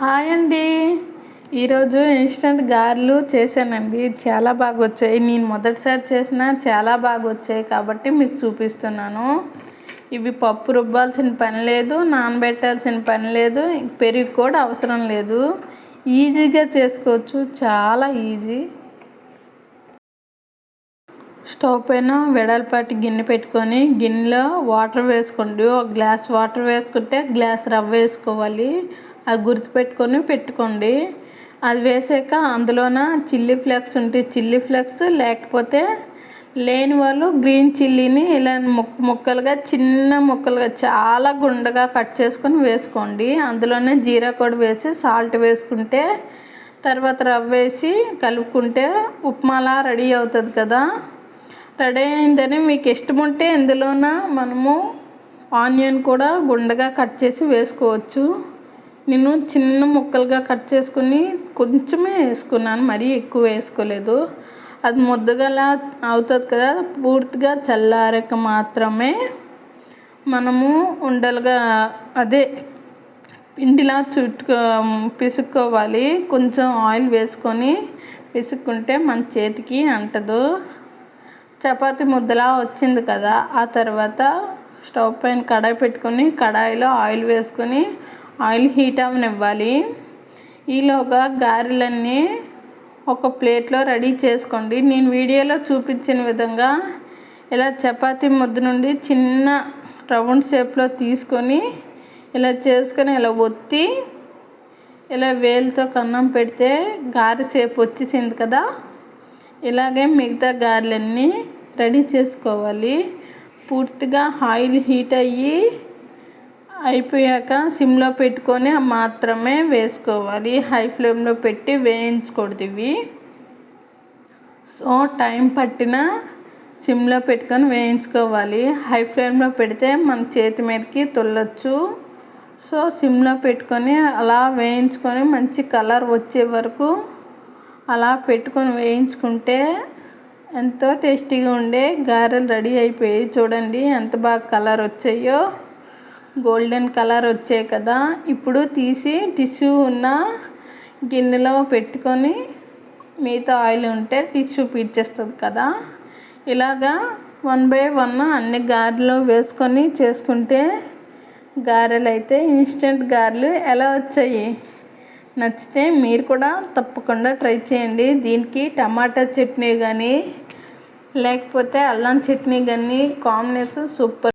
Hi అండి. ఈరోజు instant గారెలు చేశానండి. చాలా బాగా వచ్చాయి నేను మొదటిసారి చేసిన చాలా బాగా వచ్చాయి కాబట్టి మీకు చూపిస్తున్నాను. ఇవి పప్పు రుబ్బాల్సిన పని లేదు నానబెట్టాల్సిన పని లేదు పెరుగు కూడా అవసరం లేదు. ఈజీగా చేసుకోవచ్చు. చాలా ఈజీ. స్టవ్ పైన వెడల్పాటి గిన్నె పెట్టుకొని గిన్నెలో వాటర్ వేసుకోండి. ఒక గ్లాస్ వాటర్ వేసుకుంటే గ్లాస్ రవ్వ వేసుకోవాలి. అది గుర్తుపెట్టుకొని పెట్టుకోండి. అది వేసాక అందులోన చిల్లీ ఫ్లేక్స్ ఉంటే చిల్లీ ఫ్లేక్స్ లేకపోతే లేని వాళ్ళు గ్రీన్ చిల్లీని ఇలా ముక్క ముక్కలుగా చిన్న ముక్కలుగా చాలా గుండగా కట్ చేసుకొని వేసుకోండి. అందులోనే జీరా కూడా వేసి సాల్ట్ వేసుకుంటే తర్వాత రవ్వ వేసి కలుపుకుంటే ఉప్మాలా రెడీ అవుతుంది కదా. రెడీ అయిందని మీకు ఇష్టం ఉంటే ఇందులోన మనము ఆనియన్ కూడా గుండగా కట్ చేసి వేసుకోవచ్చు. నేను చిన్న ముక్కలుగా కట్ చేసుకుని కొంచెమే వేసుకున్నాను మరీ ఎక్కువ వేసుకోలేదు. అది ముద్దగలా అవుతుంది కదా పూర్తిగా చల్లారక మాత్రమే మనము ఉండలుగా అదే పిండిలా చుట్టుకో పిసుక్కోవాలి. కొంచెం ఆయిల్ వేసుకొని పిసుక్కుంటే మన చేతికి అంటదు. చపాతి ముద్దలా వచ్చింది కదా ఆ తర్వాత స్టవ్ పైన కడాయి పెట్టుకొని కడాయిలో ఆయిల్ వేసుకొని ఆయిల్ హీట్ అవనివ్వాలి. ఈలోగా గారెలన్నీ ఒక ప్లేట్లో రెడీ చేసుకోండి. నేను వీడియోలో చూపించిన విధంగా ఇలా చపాతీ ముద్ద నుండి చిన్న రౌండ్ షేప్లో తీసుకొని ఇలా చేసుకొని ఇలా ఒత్తి ఇలా వేలుతో కన్నం పెడితే గారె షేప్ వచ్చేసింది కదా. ఇలాగే మిగతా గారెలన్నీ రెడీ చేసుకోవాలి. పూర్తిగా ఆయిల్ హీట్ అయ్యి అయిపోయాక సిమ్లో పెట్టుకొని మాత్రమే వేసుకోవాలి. హై ఫ్లేమ్లో పెట్టి వేయించకూడదు ఇవి సో టైం పట్టిన సిమ్లో పెట్టుకొని వేయించుకోవాలి. హై ఫ్లేమ్లో పెడితే మన చేతి మీదకి తొల్లొచ్చు. సో సిమ్లో పెట్టుకొని అలా వేయించుకొని మంచి కలర్ వచ్చే వరకు అలా పెట్టుకొని వేయించుకుంటే ఎంతో టేస్టీగా ఉండే గారెలు రెడీ అయిపోయాయి. చూడండి ఎంత బాగా కలర్ వచ్చాయో. గోల్డెన్ కలర్ వచ్చాయి కదా. ఇప్పుడు తీసి టిష్యూ ఉన్న గిన్నెలో పెట్టుకొని మిగతా ఆయిల్ ఉంటే టిష్యూ పీడ్చేస్తుంది కదా. ఇలాగా వన్ బై వన్ అన్ని గారెలు వేసుకొని చేసుకుంటే గారెలు అయితే ఇన్స్టెంట్ గారెలు ఎలా వచ్చాయి? నచ్చితే మీరు కూడా తప్పకుండా ట్రై చేయండి. దీనికి టమాటా చట్నీ కానీ లేకపోతే అల్లం చట్నీ కానీ కాంబినేషన్ సూపర్